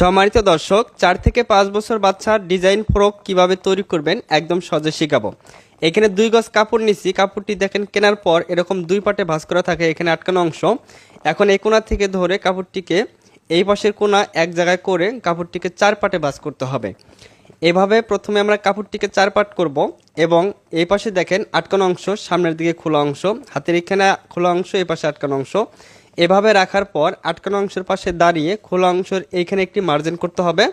সম্মানিত দর্শক, চার থেকে পাঁচ বছর বাচ্চার ডিজাইন ফ্রক কীভাবে তৈরি করবেন একদম সহজে শেখাবো। এখানে দুই গজ কাপড় নিছি, কাপড়টি দেখেন কেনার পর এরকম দুই পাটে ভাঁজ করা থাকে এখানে আটকানো অংশ। এখন এই কোণা থেকে ধরে কাপড়টিকে এই পাশের কোণা এক জায়গায় করে কাপড়টিকে চার পাটে ভাঁজ করতে হবে। এভাবে প্রথমে আমরা কাপড়টিকে চার পাট করব এবং এই পাশে দেখেন আটকানো অংশ, সামনের দিকে খোলা অংশ, হাতের এখানে খোলা অংশ এই পাশে আটকানো অংশ। এভাবে রাখার পর আটকানো অংশের পাশে দাঁড়িয়ে খোলা অংশের এইখানে একটি মার্জিন করতে হবে।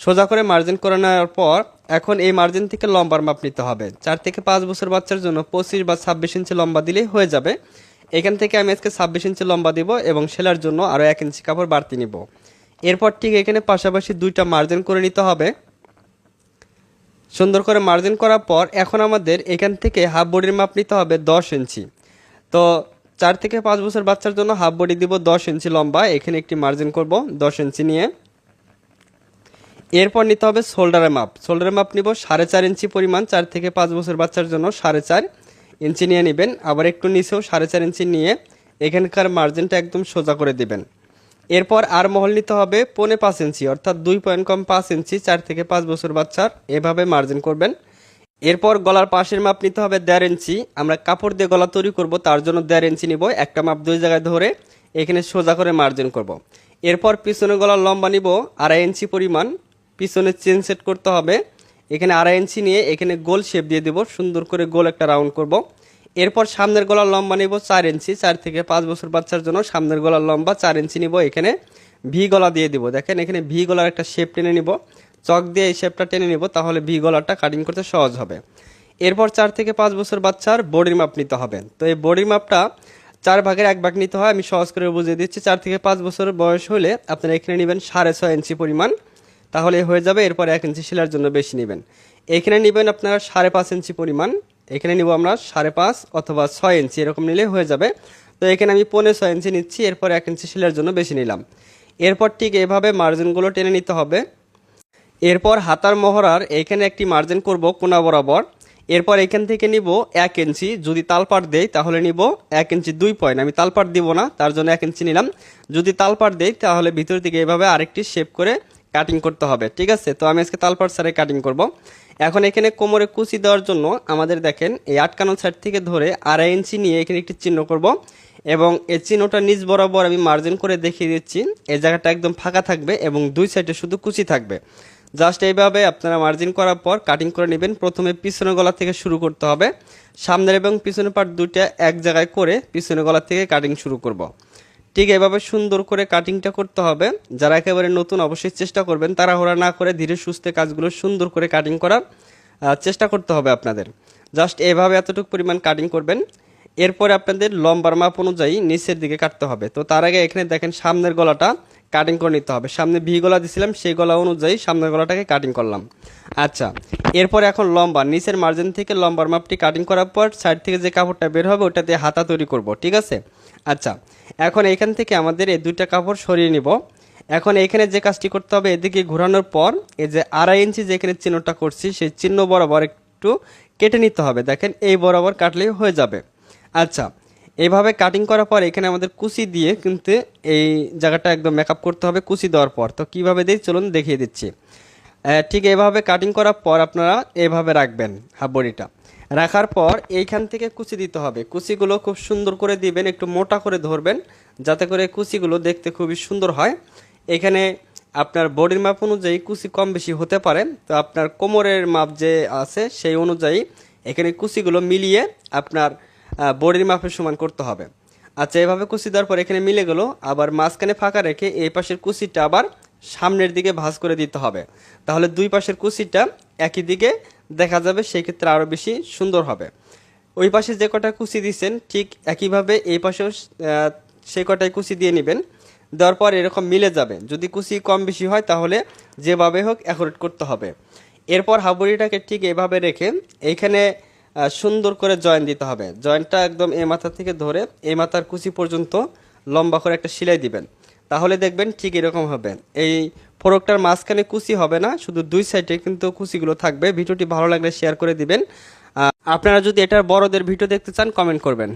সোজা করে মার্জিন করে নেওয়ার পর এখন এই মার্জিন থেকে লম্বার মাপ নিতে হবে। চার থেকে পাঁচ বছর বাচ্চার জন্য পঁচিশ বা ছাব্বিশ ইঞ্চি লম্বা দিলেই হয়ে যাবে। এখান থেকে আমি আজকে ছাব্বিশ ইঞ্চি লম্বা দিব এবং সেলার জন্য আরও এক ইঞ্চি কাপড় বাড়তি নিব। এরপর ঠিক এখানে পাশাপাশি দুইটা মার্জিন করে নিতে হবে। সুন্দর করে মার্জিন করার পর এখন আমাদের এখান থেকে হাফ বডির মাপ নিতে হবে দশ ইঞ্চি। তো চার থেকে পাঁচ বছর বাচ্চার জন্য হাফ বডি দিব দশ ইঞ্চি লম্বা, এখানে একটি মার্জিন করব, দশ ইঞ্চি নিয়ে। এরপর নিতে হবে শোল্ডারের মাপ। শোল্ডারের মাপ নিব সাড়ে চার ইঞ্চি পরিমাণ, চার থেকে পাঁচ বছর বাচ্চার জন্য সাড়ে চার ইঞ্চি নিয়ে নেবেন। আবার একটু নিচেও সাড়ে চার ইঞ্চি নিয়ে এখানকার মার্জিনটা একদম সোজা করে দিবেন। এরপর আর মহল নিতে হবে পৌনে পাঁচ ইঞ্চি, অর্থাৎ দুই পয়েন্ট কম পাঁচ ইঞ্চি, চার থেকে পাঁচ বছর বাচ্চার এভাবে মার্জিন করবেন। এরপর গলার পাশের মাপ নিতে হবে দেড় ইঞ্চি। আমরা কাপড় দিয়ে গলা তৈরি করব, তার জন্য দেড় ইঞ্চি নিব। একটা মাপ দুই জায়গায় ধরে এখানে সোজা করে মার্জিন করব। এরপর পিছনে গলার লম্বা নিব, আড়াই ইঞ্চি পরিমাণ। পিছনে চেন সেট করতে হবে। এখানে আড়াই ইঞ্চি নিয়ে এখানে গোল শেপ দিয়ে দেব, সুন্দর করে গোল একটা রাউন্ড করব। এরপর সামনের গলার লম্বা নিব চার ইঞ্চি, চার থেকে পাঁচ বছর বাচ্চার জন্য সামনের গলার লম্বা চার ইঞ্চি নিব এখানে। ভি গলা দিয়ে দিব, দেখেন এখানে ভি গলার একটা শেপ টেনে নিব। চক দিয়ে এই শেপটা টেনে নিব, তাহলে ভি গলাটা কাটিং করতে সহজ হবে। এরপর চার থেকে পাঁচ বছর বাচ্চার বডির মাপ নিতে হবে। তো এই বডির মাপটা চার ভাগের এক ভাগ নিতে হয়, আমি সহজ করে বুঝিয়ে দিচ্ছি, চার থেকে পাঁচ বছর বয়স হলে আপনারা এখানে নেবেন সাড়ে ছয় ইঞ্চি পরিমাণ, তাহলে হয়ে যাবে, এরপর এক ইঞ্চি সেলার জন্য বেশি নেবেন। এখানে নেবেন আপনারা সাড়ে পাঁচ ইঞ্চি পরিমাণ, এখানে নিব আমরা সাড়ে পাঁচ অথবা ছয় ইঞ্চি, এরকম নিলে হয়ে যাবে। তো এখানে আমি পনেরো ছয় ইঞ্চি নিচ্ছি, এরপর এক ইঞ্চি সেলার জন্য বেশি নিলাম। এরপর ঠিক এভাবে মার্জিনগুলো টেনে নিতে হবে। এরপর হাতার মহড়ার এখানে একটি মার্জিন করব কোনা বরাবর। এরপর এখান থেকে নিব এক ইঞ্চি। যদি তালপাট দেই, তাহলে নিব এক ইঞ্চি দুই পয়েন্ট আমি তালপাট দিব না, তার জন্য এক ইঞ্চি নিলাম। যদি তালপাট দেই, তাহলে ভিতর থেকে এভাবে আরেকটি শেপ করে কাটিং করতে হবে, ঠিক আছে? তো আমি আজকে তালপাট সারে কাটিং করব। এখন এখানে কোমরে কুচি দেওয়ার জন্য আমাদের দেখেন, এই আটকানো সাইড থেকে ধরে আড়াই ইঞ্চি নিয়ে এখানে একটি চিহ্ন করব এবং এই চিহ্নটা নিচ বরাবর আমি মার্জিন করে দেখিয়ে দিচ্ছি। এই জায়গাটা একদম ফাঁকা থাকবে এবং দুই সাইডে শুধু কুচি থাকবে। জাস্ট এইভাবে আপনারা মার্জিন করার পর কাটিং করে নেবেন। প্রথমে পিছনের গলা থেকে শুরু করতে হবে। সামনের এবং পিছনের পার্ট দুইটা এক জায়গায় করে পিছনের গলা থেকে কাটিং শুরু করব। ঠিক এভাবে সুন্দর করে কাটিংটা করতে হবে। যারা একেবারে নতুন অবশ্যই চেষ্টা করবেন। তারা হোরা না করে ধীরে সুস্থে কাজগুলো সুন্দর করে কাটিং করার চেষ্টা করতে হবে আপনাদের। জাস্ট এভাবে এতটুকু পরিমাণ কাটিং করবেন। এরপরে আপনাদের লম্বার মাপ অনুযায়ী নিচের দিকে কাটতে হবে। তো তার আগে এখানে দেখেন সামনের গলাটা কাটিং করে নিতে হবে। সামনে ভি গলা দিছিলাম, সেই গলা অনুযায়ী সামনের গলাটাকে কাটিং করলাম। আচ্ছা এরপর এখন লম্বা নিচের মার্জিন থেকে লম্বার মাপটি কাটিং করার পর সাইড থেকে যে কাপড়টা বের হবে, ওটা দিয়ে হাতা তৈরি করব, ঠিক আছে? আচ্ছা এখন এখান থেকে আমাদের এই দুইটা কাপড় সরিয়ে নিব। এখন এখানে যে কাজটি করতে হবে, এদিকে ঘোরানোর পর এই যে আড়াই ইঞ্চি যে এখানে চিহ্নটা করছি, সেই চিহ্ন বরাবর একটু কেটে নিতে হবে। দেখেন, এই বরাবর কাটলেই হয়ে যাবে। আচ্ছা এইভাবে কাটিং করার পর এখানে আমাদের কুচি দিয়ে কিন্তু এই জায়গাটা একদম মেকআপ করতে হবে, কুচি দেওয়ার পর। তো কীভাবে দিই? চলুন দেখিয়ে দিচ্ছি। ঠিক এইভাবে কাটিং করার পর আপনারা এইভাবে রাখবেন হাফ বডিটা রাখার পর এইখান থেকে কুচি দিতে হবে। কুচিগুলো খুব সুন্দর করে দিবেন, একটু মোটা করে ধরবেন, যাতে করে কুচিগুলো দেখতে খুবই সুন্দর হয়। এখানে আপনার বডির মাপ অনুযায়ী কুচি কম বেশি হতে পারে। তো আপনার কোমরের মাপ যে আছে, সেই অনুযায়ী এখানে কুচিগুলো মিলিয়ে আপনার বডির মাপের সমান করতে হবে। আচ্ছা এভাবে কুচি দেওয়ার পর এখানে মিলে গেল, আবার মাঝখানে ফাঁকা রেখে এই পাশের কুচিটা আবার সামনের দিকে ভাঁজ করে দিতে হবে। তাহলে দুই পাশের কুচিটা একই দিকে দেখা যাবে সেই ক্ষেত্রে আরও বেশি সুন্দর হবে। ওই পাশে যে কটা কুচি দিচ্ছেন ঠিক একইভাবে এই পাশেও সেই কটাই কুচি দিয়ে নেবেন। দেওয়ার পর এরকম মিলে যাবে। যদি কুচি কম বেশি হয়, তাহলে যেভাবে হোক অ্যাকোরেট করতে হবে। এরপর হাবুড়িটাকে ঠিক এভাবে রেখে এইখানে সুন্দর করে জয়েন দিতে হবে। জয়েন্টটা একদম এ মাথা থেকে ধরে এই মাথার কুচি পর্যন্ত লম্বা করে একটা সেলাই দিবেন। তাহলে দেখবেন ঠিক এরকম হবে। এই ফোরকটার মাঝখানে কুচি হবে না, শুধু দুই সাইডে কিন্তু কুচিগুলো থাকবে। ভিডিওটি ভালো লাগলে শেয়ার করে দিবেন। আপনারা যদি এটার বড়দের ভিডিও দেখতে চান কমেন্ট করবেন।